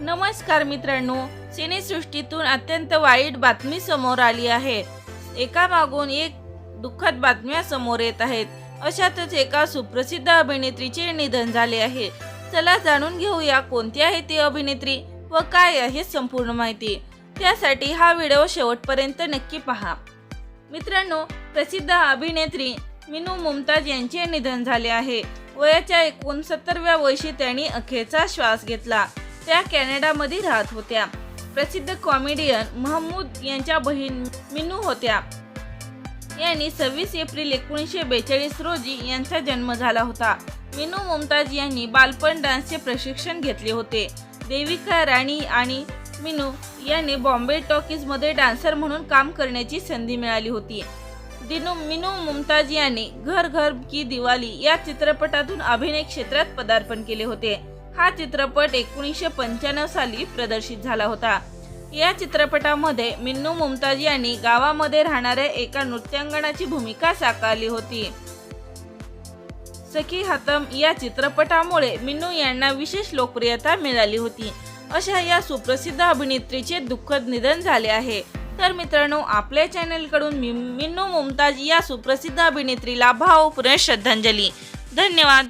नमस्कार मित्रांनो सिनेसृष्टीतून अत्यंत वाईट बातमी समोर आली आहे. एका मागून एक दुःखद बातम्या समोर येत आहेत. अशातच एका सुप्रसिद्ध अभिनेत्रीचे निधन झाले आहे. चला जाणून घेऊया कोणती आहे ती अभिनेत्री व काय आहे संपूर्ण माहिती. त्यासाठी हा व्हिडिओ शेवटपर्यंत नक्की पहा. मित्रांनो प्रसिद्ध अभिनेत्री मिनू मुमताज यांचे निधन झाले आहे. वयाच्या एकोणसत्तरव्या वर्षी त्यांनी अखेरचा श्वास घेतला. त्या कॅनडामध्ये राहत होत्या. प्रसिद्ध कॉमेडियन महमूद यांच्या बहीण मिनू होत्या. यांनी सव्वीस एप्रिल एकोणीसशे बेचाळीस रोजी यांचा जन्म झाला होता. मिनू मुमताज यांनी बालपण डान्सचे प्रशिक्षण घेतले होते. देविका राणी आणि मिनू यांनी बॉम्बे टॉकीजमध्ये डान्सर म्हणून काम करण्याची संधी मिळाली होती. दिनू मिनू मुमताज यांनी घर घर की दिवाळी या चित्रपटातून अभिनय क्षेत्रात पदार्पण केले होते. हा चित्रपट एकोणीसशे पंच्याण्णव साली प्रदर्शित झाला होता. या चित्रपटामध्ये मिन्नू मुमताज यांनी गावामध्ये राहणाऱ्या एका नृत्यांगणाची भूमिका साकारली होती. सखी हातम या चित्रपटामुळे मिन्नू यांना विशेष लोकप्रियता मिळाली होती. अशा या सुप्रसिद्ध अभिनेत्रीचे दुःखद निधन झाले आहे. तर मित्रांनो आपल्या चॅनलकडून मि- मिन्नू मुमताज या सुप्रसिद्ध अभिनेत्रीला भावपूर्ण श्रद्धांजली. धन्यवाद.